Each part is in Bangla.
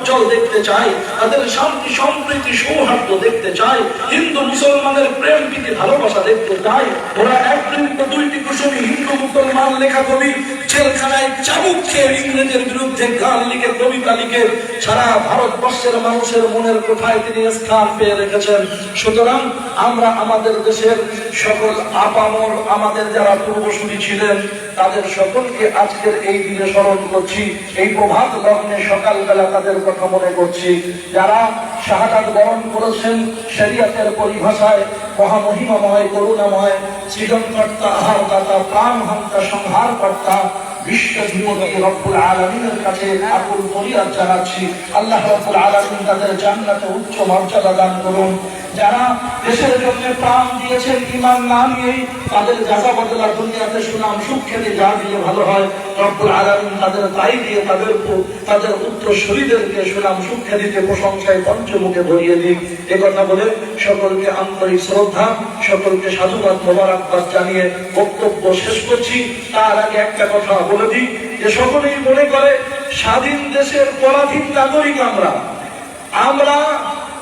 উজ্জ্বল দেখতে চাই তাদের শান্তি, সম্প্রীতি, সৌহার্দ্য দেখতে চাই হিন্দু, মুসলমানের প্রেম, প্রীতি, ভালোবাসা দেখতে চাই ওরা এক দুইটি কুসুমি, হিন্দু, মুসলমান লেখা কবি জেলখানায় চাবুক খেয়ে ইংরেজের বিরুদ্ধে গান লিখে, কবিতা লিখে, সারা ভারতবর্ষের মানুষের মনের কোঠায় তিনি স্থান পেয়ে রেখেছেন। সুতরাং আমরা আমাদের দেশের সকল আপামর, আমাদের যারা পূর্বসূরি ছিলেন, তাদের সকলকে আজকের এই দিনে স্মরণ করছি। এই প্রভাত লগ্নে সকালবেলা তাদের কথা মনে করছি। যারা শাহাদ বরণ করেছেন শরিয়াতের পরিভাষায়, মহামহিমাময়, করুণাময়, সৃজনকর্তা, আহারদাতা প্রাণহন্তা সংহারকর্তা বিশ্বজীবনী রব্বুল আলমিনের কাছে আল্লাহ রব্বুল আলমিন তাদের জান্নাতে উচ্চ মর্যাদা দান করুন। যারা দেশের জন্য প্রাণ দিয়েছেন ইমান না নিয়েই তাদের যাজা বদলা দুনিয়াতে সুনাম, সুখ খেতে যা দিয়ে ভালো হয়, রব্বুল আলমিন তাদের তাই দিয়ে তাদের তাদের উত্তরসূরিদেরকে সুনাম, সুখ দিতে প্রশংসায় পঞ্চমুখে ভরিয়ে দিন এ কথা বলে সকলকে আন্তরিক শ্রদ্ধা, সকলকে সাধুবাদ মোবারকবাদ জানিয়ে বক্তব্য শেষ করছি। তার আগে একটা কথা বলে দিই, যে সকলেই মনে করে, স্বাধীন দেশের পরাধীন নাগরিক আমরা। আমরা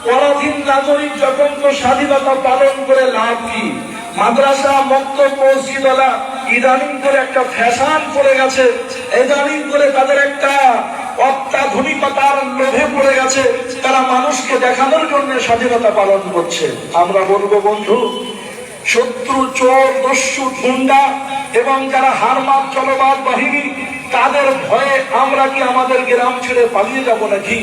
পরাধীন নাগরিক যখন তো স্বাধীনতা পালন করে লাভ কি? মাদ্রাসা মক্ত মসজিদওয়ালা ইদানিং করে একটা ফ্যাশন পড়ে গেছে। ইদানিং করে তাদের একটা অত্যাধুনিকতার লোভে পড়ে গেছে। তারা মানুষকে দেখানোর জন্য স্বাধীনতা পালন করছে। আমরা বলব, বন্ধু, শত্রু, চোর, দস্যু, গুন্ডা এবং যারা হারমাত জলবাদ বাহিনী, তাদের ভয়ে আমরা কি আমাদের গ্রাম ছেড়ে পালিয়ে যাব নাকি?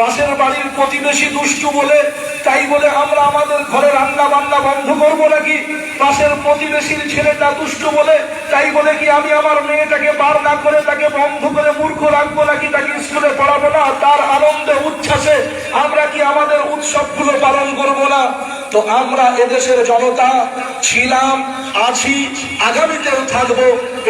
পাশের বাড়ির প্রতিবেশী দুষ্টু বলে, তাই বলে আমরা আমাদের ঘরে রান্না বান্না বন্ধ করব নাকি? পাশের প্রতিবেশীর ছেলেটা দুষ্টু বলে, তাই বলে কি আমি আমার মেয়েটাকে বার না করে তাকে বন্ধ করে মূর্খ রাখব নাকি? তাকে স্কুলে পড়াবো না? তার আনন্দে, উচ্ছ্বাসে আমরা কি আমাদের উৎসবগুলো পালন করব না? তো আমরা এদেশের জনতা ছিলাম, আছি, আগামীতেও থাকব,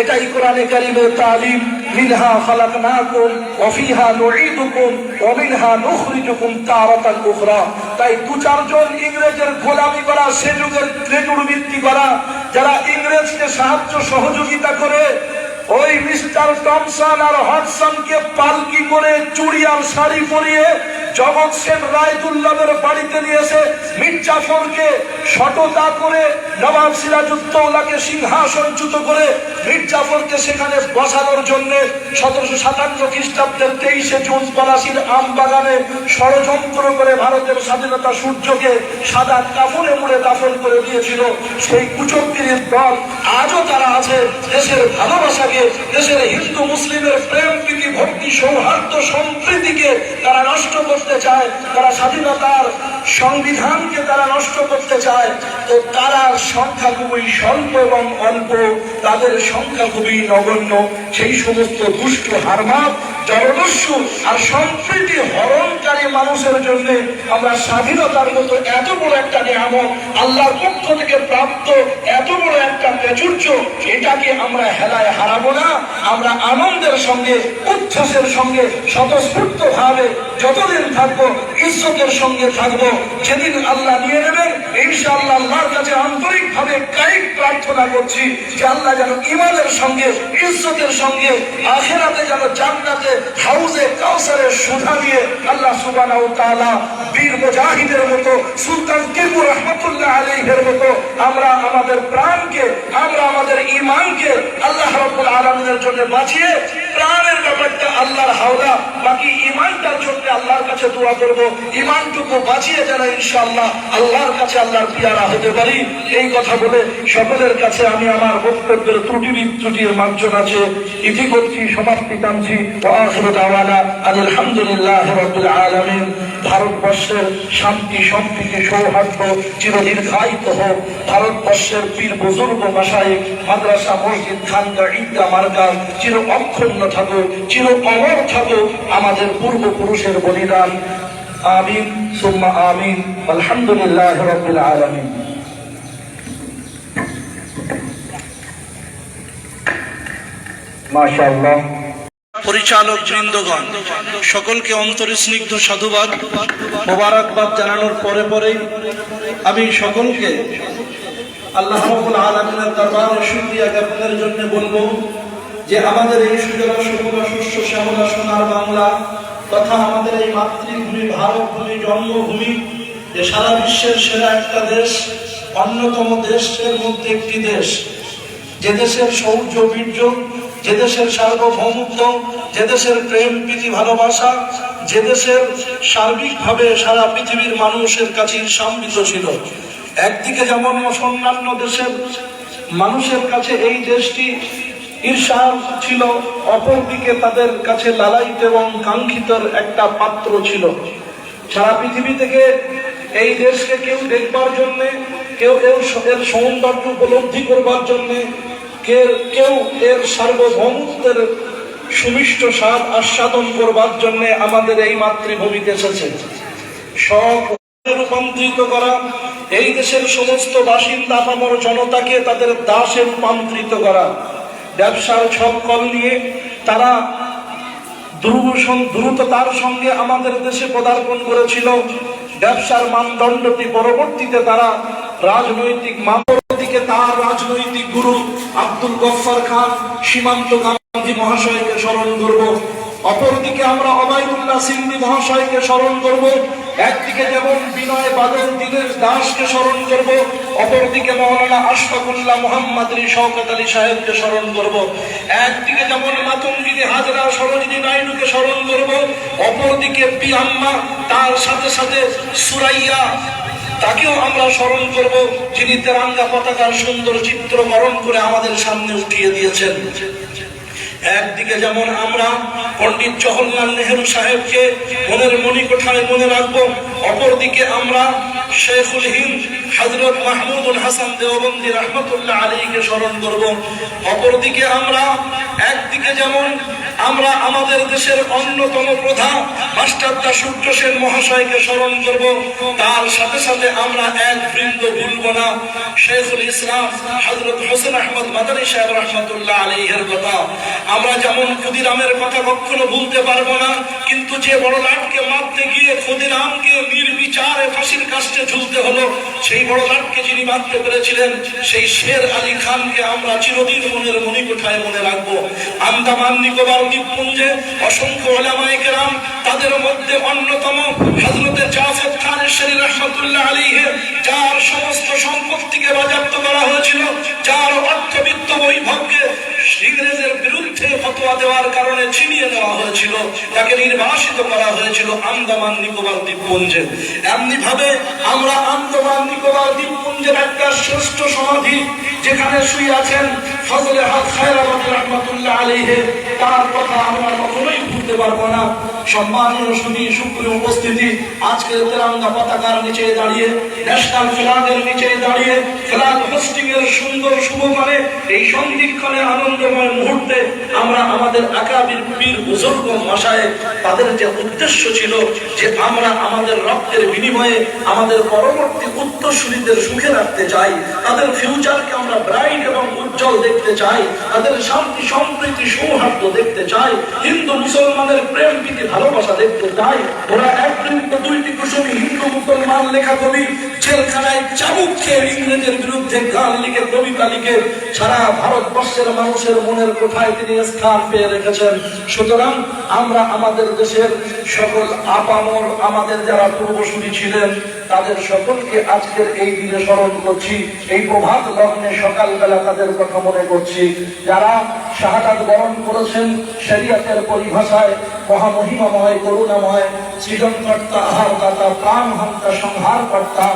এটাই কোরআনে কারিমের তালিম, মিনহা খালাকনাকুম, ওয়া ফিহা নুঈদুকুম, ওয়া মিনহা নুখরিজুকুম তারাতান উখরা। তাই দু চারজন ইংরেজের গোলামি করা, সে যুগের ট্রেজুর ভিত্তি করা, যারা ইংরেজকে সাহায্য সহযোগিতা করে, ওই মিস্টার টমসন আর হডসনকে পালকি করে চুড়ি আর শাড়ি পরিয়ে জগৎ সেন রায়দুল্লাহের বাড়িতে নিয়ে এসে মির্জাফরকে সততা করে নবাব সিরাজুদ্দৌলাকে সিংহাসনচ্যুত করে মির্জাফরকে সেখানে বসানোর জন্য সতেরোশো সাতান্ন খ্রিস্টাব্দের তেইশে জুন পলাশির আম বাগানে ষড়যন্ত্র করে ভারতের স্বাধীনতা সূর্যকে সাদা কাপড়ে মুড়ে দাফন করে দিয়েছিল সেই কুচক্রির দল। আজও তারা আছে দেশের ভালোবাসাকে, দেশের হিন্দু মুসলিমের প্রেম প্রীতি, ভক্তি, সৌহার্দ্য, সম্প্রীতিকে তারা নষ্ট করতে চায়, তারা স্বাধীনতার সংবিধানকে তারা নষ্ট করতে চায়, তো তারা সংখ্যা খুবই স্বল্প এবং অল্প, তাদের সংখ্যা খুবই নগণ্য। সেই সমস্ত দুষ্ট হারমাত জলদস্যু আর সম্প্রীতি হরণকারী মানুষের জন্য আমরা স্বাধীনতার মতো এত বড় একটা নিয়ামক আল্লাহর পক্ষ থেকে প্রাপ্ত এত বড় একটা প্রাচুর্য, এটাকে আমরা হেলায় হারাবো না। আমরা আনন্দের সঙ্গে, উচ্ছ্বাসের সঙ্গে স্বতঃস্ফূর্ত ভাবে যতদিন থাকব ইজ্জতের সঙ্গে থাকব। যেদিন আল্লাহ নিয়ে নেবেন, ইনশাআল্লাহ আল্লাহর কাছে আন্তরিক ভাবে কায়িক প্রার্থনা করছি যে আল্লাহ যেন ইমানের সঙ্গে, ইজ্জতের সঙ্গে, আখেরাতে যেন জান্নাতে, হাউজে কাউসারের সুধা দিয়ে আল্লাহ সুবানা ও তাআলা বীর মুজাহিদের মতো, সুলতান কিবুর রহমতুল্লাহ আলাইহির মতো, আমরা আমাদের প্রাণকে, আমরা আমাদের ঈমানকে আল্লাহ রাব্বুল আলামিনের জন্য বাঁচিয়ে প্রাণের ব্যাপারটা আল্লাহর হাওলা, বাকি ঈমানটার জন্য আল্লাহর কাছে দোয়া করব। ঈমানটুকু বাঁচিয়ে যারা ইনশাআল্লাহ আল্লাহর কাছে আল্লাহর পিয়ারা হতে পারি। এই কথা বলে সকলের কাছে আমি আমার বক্তব্যের ত্রুটি বিচ্যুটির মার্জন আছে। ইতি করছি সমাপ্তি টানছি আলহামদুলিল্লাহ রাব্বিল আলামিন। ভারতবর্ষের শান্তি, সম্প্রীতি, সৌহার্দ্য চিরদীর্ঘায়িত হোক। ভারতবর্ষের পীর বুজুর্গ মাসায় মাদ্রাসা মসজিদ খানকা ঈদগা মার্কা, চির অক্ষুণ্ণ থাকুক, চির অমর থাকুক আমাদের পূর্বপুরুষের বলিদান। আমিন, সুম্মা আমিন, আলহামদুলিল্লাহ রাব্বিল আলামিন। মাশাআল্লাহ। পরিচালক বৃন্দগণ, সকলকে অন্তরস্নিগ্ধ সাধুবাদ, মোবারকবাদ জানানোর পরে পরেই আমি সকলকে আল্লাহ আলামিনের দরবারে শুকরিয়া জ্ঞাপনের জন্য বলব যে আমাদের এই সুজলা, সুফলা শস্য শ্যামলা, সোনার বাংলা তথা আমাদের এই মাতৃভূমি ভারত ভূমি জন্মভূমি যে সারা বিশ্বের সেরা একটা দেশ, অন্যতম দেশের মধ্যে একটি দেশ, যে দেশের শৌর্য বীর্য যে দেশের সার্বভৌমত্ব, যে দেশের প্রেম, প্রীতি, ভালোবাসা, যে দেশের সার্বিকভাবে সারা পৃথিবীর মানুষের কাছে সম্মিত ছিল। একদিকে যেমন অন্যান্য দেশের মানুষের কাছে এই দেশটি ঈর্ষার ছিল, অপরদিকে তাদের কাছে লালায়িত এবং কাঙ্ক্ষিতর একটা পাত্র ছিল। সারা পৃথিবী থেকে এই দেশকে কেউ দেখবার জন্যে, কেউ এর সৌন্দর্য উপলব্ধি করবার জন্যে কেউ এর সার্বভৌমত্বের সুমিষ্ট স্বাদ আস্বাদন করবার জন্য আমাদের এই মাতৃভূমিতে এসেছে। সব রূপান্তরিত করা, এই দেশের সমস্ত বাসিন্দা পামর জনতাকে তাদের দাসে রূপান্তরিত করা, ব্যবসার ছকল নিয়ে তারা দুর্ভূষণ, দ্রুততার সঙ্গে আমাদের দেশে পদার্পণ করেছিল। ব্যবসার মানদণ্ডটি পরবর্তীতে তারা রাজনৈতিক দিকে তার রাজনৈতিক গুরু আব্দুল গফফার খান, সীমান্ত গান্ধী মহাশয়কে স্মরণ করব। অপরদিকে আমরা অবায়দুল্লাহ সিন্দি মহাশয়কে স্মরণ করব। একদিকে যেমন বিনয় বাদল দিনের দাসকে স্মরণ করব, অপরদিকে মৌলানা আশফাকুল্লাহ মোহাম্মদ আলী শওকত আলী সাহেবকে স্মরণ করব। একদিকে যেমন মাতঙ্গিনী হাজরা সরোজিনী নাইডুকে স্মরণ করব, অপরদিকে পিয়াম্মা তার সাথে সাথে সুরাইয়া তাকেও আমরা স্মরণ করব যিনি তেরাঙ্গা পতাকার সুন্দর চিত্রকরণ করে আমাদের সামনে উঠিয়ে দিয়েছেন। একদিকে যেমন আমরা পণ্ডিত জওহরলাল নেহরু সাহেবকে মনের মণিকোঠায় মনে রাখব, অপরদিকে আমরা শেখুল হিন্দ হজরত মাহমুদুল হাসান দেওবন্দি রহমতুল্লাহ আলীকে স্মরণ করব। অপরদিকে আমরা একদিকে যেমন আমরা আমাদের দেশের অন্যতম প্রধান মাস্টারদা সূর্য সেন মহাশয়কে স্মরণ করব। তার সাথে সাথে আমরা এক বৃন্দ ভুলব না। শেখুল ইসলাম হজরত হোসেন আহমদ মাদানী সাহেব রহমতুল্লাহ আলীহের কথা। আমরা যেমন ক্ষুদিরামের কথা কখনো ভুলতে পারব না, কিন্তু যে বড় লাটকে মারতে গিয়ে ক্ষুদিরামকে নির্বিচারে ফাঁসির কাস্টে ঝুলতে হলো, সেই বড় লাটকে যিনি মারতে পেরেছিলেন, সেই শের আলী খানকে আমরা চিরদিন মনের মণিকোঠায় মনে রাখব। আন্দামান নিকোবর দ্বীপপুঞ্জে অসংখ্য ওলামায়ে কেরাম তাদের মধ্যে অন্যতম হজরতে জাফর খান শরী রহমতুল্লাহ আলীহে যার সমস্ত সম্পত্তিকে বাজেয়াপ্ত করা হয়েছিল, যার অর্থবিত্ত বৈভবকে ইংরেজের বিরুদ্ধে ফতোয়া দেওয়ার কারণে ছিনিয়ে নেওয়া হয়েছিল, তাকে নির্বাসিত করা হয়েছিল আন্দামান নিকোবর দ্বীপপুঞ্জে এমনি ভাবে আমরা আন্দামান নিকোবর দ্বীপপুঞ্জের একটা শ্রেষ্ঠ সমাধি যেখানে শুয়ে আছেন তার কথা আমরা কখনোই না। উপস্থিতি, আজকে নিচে দাঁড়িয়ে নিচে দাঁড়িয়ে সুন্দর মানে আনন্দময় মুহূর্তে আমরা আমাদের আকাবির পীর বুজুর্গ মশায় তাদের যে উদ্দেশ্য ছিল যে আমরা আমাদের রক্তের বিনিময়ে আমাদের পরবর্তী উত্তরসূরিদের সুখে রাখতে চাই, তাদের ফিউচারকে আমরা ব্রাইট এবং উজ্জ্বল দেখতে চাই তাদের শান্তি সম্প্রীতি সৌহার্দ্য দেখতে চাই। হিন্দু মুসলমানের প্রেম প্রীতি ভালোবাসা দেখতে চাই ওরা এক বৃন্দ দুইটি কুসুমী, হিন্দু, মুসলমান লেখা কবি জেলখানায় চাবুক খেয়ে ইংরেজের বিরুদ্ধে গান লিখে, কবিতা লিখে সারা ভারতবর্ষের মানুষের মনের কোঠায় তিনি স্থান পেয়ে রেখেছেন। সুতরাং আমরা আমাদের দেশের সকল আপামর, আমাদের যারা পূর্বসূরি ছিলেন, তাদের সকলকে আজকের এই দিনে স্মরণ করছি, এই প্রভাত লগ্নে সকালবেলা তাদের কথা মনে করছি। যারা শাহাদাত বরণ করেছেন, শরিয়তের পরিভাষায় মহামহিমাময়, করুণাময়, সৃজনকর্তা, আহারদাতা প্রাণ হন্তা সংহার কর্তা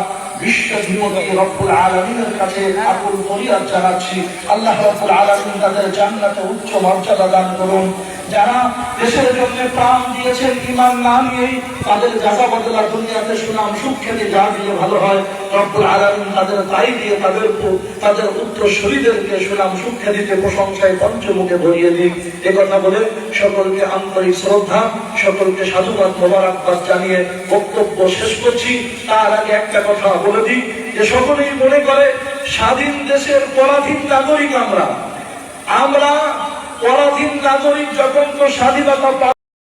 বিশ্বধীমতি রব্বুল কাছে জানাচ্ছি, আল্লাহ রব্বুল আলমিন তাদের জান্নাতে উচ্চ মর্যাদা দান করুন। যারা দেশের জন্য প্রাণ দিয়েছেন ইমান না তাদের বদলা দুনিয়াতে সুনাম যা ভালো হয়, রব্বুল আলমিন তাদের তাই দিয়ে তাদের তাদের উত্তরসূরিদেরকে সুনাম প্রশংসায় পঞ্চমুখে ভরিয়ে দিন। এ কথা বলে সকলকে আন্তরিক শ্রদ্ধা, সকলকে সাধুবাদ মোবারকবাদ জানিয়ে বক্তব্য শেষ করছি। তার আগে একটা কথা বলে দিই, যে সকলেই মনে করে, স্বাধীন দেশের পরাধীন নাগরিক আমরা। আমরা পরাধীন নাগরিক যখন তো স্বাধীনতা